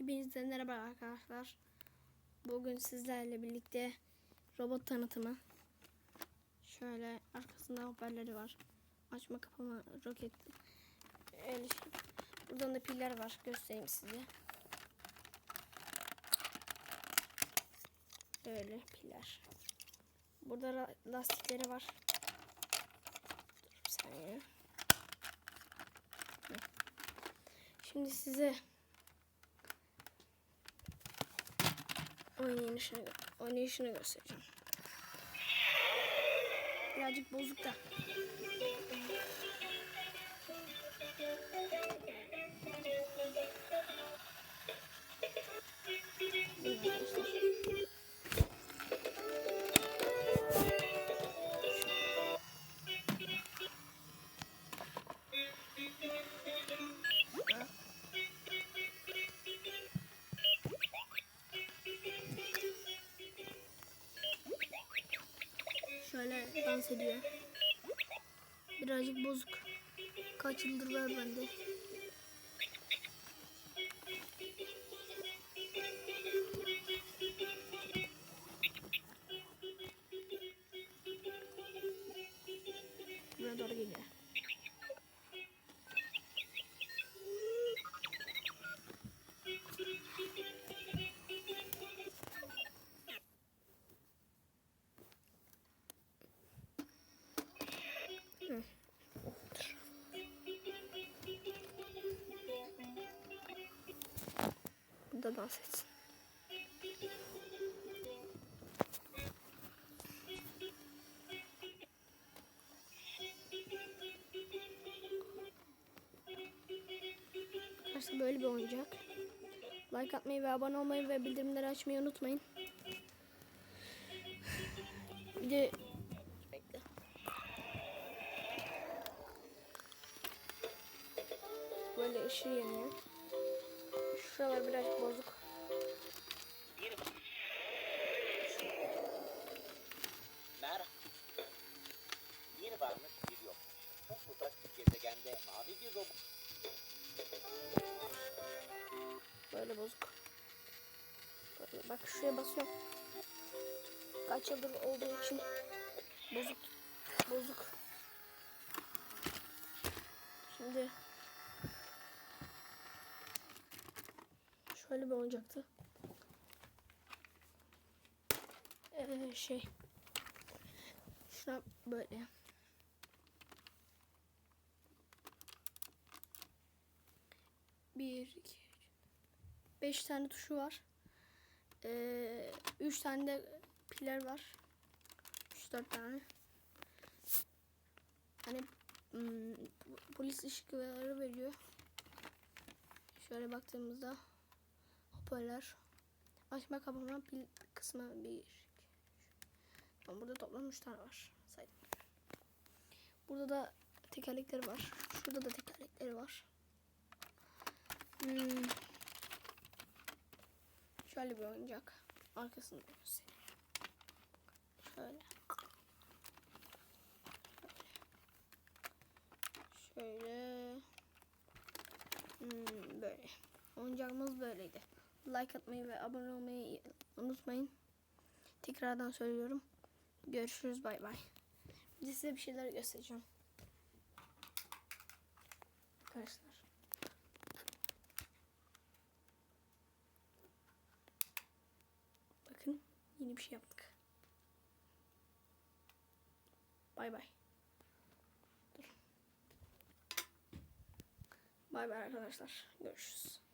Hepinize merhaba arkadaşlar. Bugün sizlerle birlikte robot tanıtımı. Şöyle arkasında hoparlörü var. Açma kapama roket. Öyle şey. Buradan da piller var. Göstereyim size. Böyle piller. Burada la- lastikleri var. Dur bir saniye. Şimdi size oynayışını, oynayışını göstereceğim. Birazcık bozuk da. Dans ediyor. Birazcık bozuk. Kaç yıldır var bende. Burada dans etsin. Arkadaşlar böyle bir oyuncak. Like atmayı ve abone olmayı ve bildirimleri açmayı unutmayın. Bir de. Böyle ışığı yanıyor. Şuralar birazcık bozuk. Bir varmış bir yok. Çok uzak bir gezegende mavi bir robot Böyle bozuk. Böyle bak şuraya basıyorum. Kaç yıldır olduğu için bozuk. Bozuk. Şimdi şöyle bir oyuncaktı. Ee, şey şuna böyle bir iki beş tane tuşu var. Ee, üç tane de piller var. Üç dört tane. Hani hmm, polis ışıkları veriyor. Şöyle baktığımızda hoparlör. Açma kapama pil kısmı bir. Tamam, burada toplam üç tane var. Saydım. Burada da tekerlekleri var. Şurada da tekerlekleri var. Hmm. Şöyle bir oyuncak. Arkasını göstereyim. Şöyle. Şöyle. Hmm, böyle. Oyuncağımız böyleydi. Like atmayı ve abone olmayı unutmayın. Tekrardan söylüyorum. Görüşürüz bay bay. Bir size bir şeyler göstereceğim. Arkadaşlar. Bakın yeni bir şey yaptık. Bay bay. Bay bay arkadaşlar. Görüşürüz.